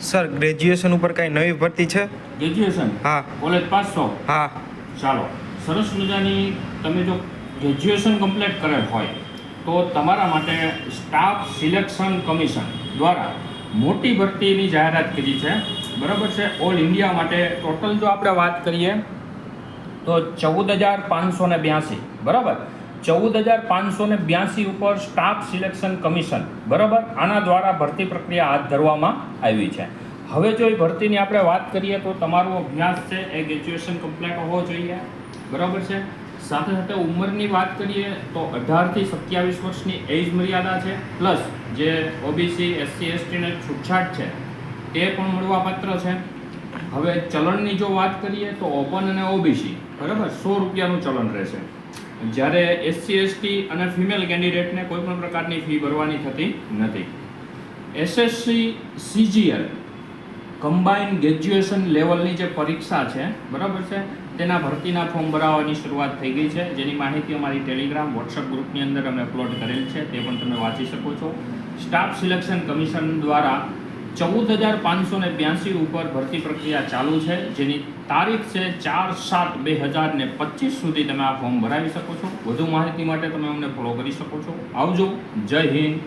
Sir graduation ઉપર કાંઈ નવી ભરતી છે? ગ્રેજ્યુએશન હા. કોલેજ પાસ છો હા. ચાલો. સરસ મજાની તમે જો ગ્રેજ્યુએશન કમ્પ્લીટ કરેલ હોય તો તમારા માટે સ્ટાફ સિલેક્શન કમિશન દ્વારા મોટી ભરતીની જાહેરાત કરી છે. બરાબર છે? ઓલ ઇન્ડિયા માટે ટોટલ જો આપણે વાત કરીએ તો ચૌદ હજાર પાંચસો ને બ્યાસી. બરાબર? ચૌદ હજાર પાંચસો ને બ્યાસી ઉપર સ્ટાફ સિલેક્શન કમિશન, બરાબર? આના દ્વારા ભરતી પ્રક્રિયા હાથ ધરવામાં આવી છે. હવે જો એ ભરતીની આપણે વાત કરીએ તો તમારો અભ્યાસ છે, એ ગ્રેજ્યુએશન કમ્પ્લીટ હોવો જોઈએ, બરાબર છે? સાથે સાથે ઉંમરની વાત કરીએ તો અઢારથી સત્યાવીસ વર્ષની એજ મર્યાદા છે પ્લસ જે ઓબીસી એસસી એસટીને છૂટછાટ છે તે પણ મળવાપાત્ર છે. હવે ચલણની જો વાત કરીએ તો ઓપન અને ઓબીસી બરાબર? સો રૂપિયાનું ચલણ રહેશે. જ્યારે એસસી એસટી અને ફિમેલ કેન્ડિડેટને કોઈ પણ પ્રકારની ફી ભરવાની થતી નથી. એસએસસી સીજીએલ કમ્બાઇન ગ્રેજ્યુએશન લેવલની જે પરીક્ષા છે, બરાબર છે? તેના ભરતીના ફોર્મ ભરાવાની શરૂઆત થઈ ગઈ છે. જેની માહિતી અમારી ટેલિગ્રામ વોટ્સઅપ ગ્રુપની અંદર અમે અપલોડ કરેલ છે. તે પણ તમે વાંચી શકો છો. સ્ટાફ સિલેક્શન કમિશન દ્વારા ચૌદ હજાર પાંચસો ને બ્યાસી ઉપર ભરતી પ્રક્રિયા ચાલુ છે, જેની તારીખ છે ચાર સાત બે હજાર ને પચીસ સુધી તમે આ ફોર્મ ભરાવી શકો છો. વધુ માહિતી માટે તમે અમને ફોલો કરી શકો છો. આવજો. જય હિન્દ.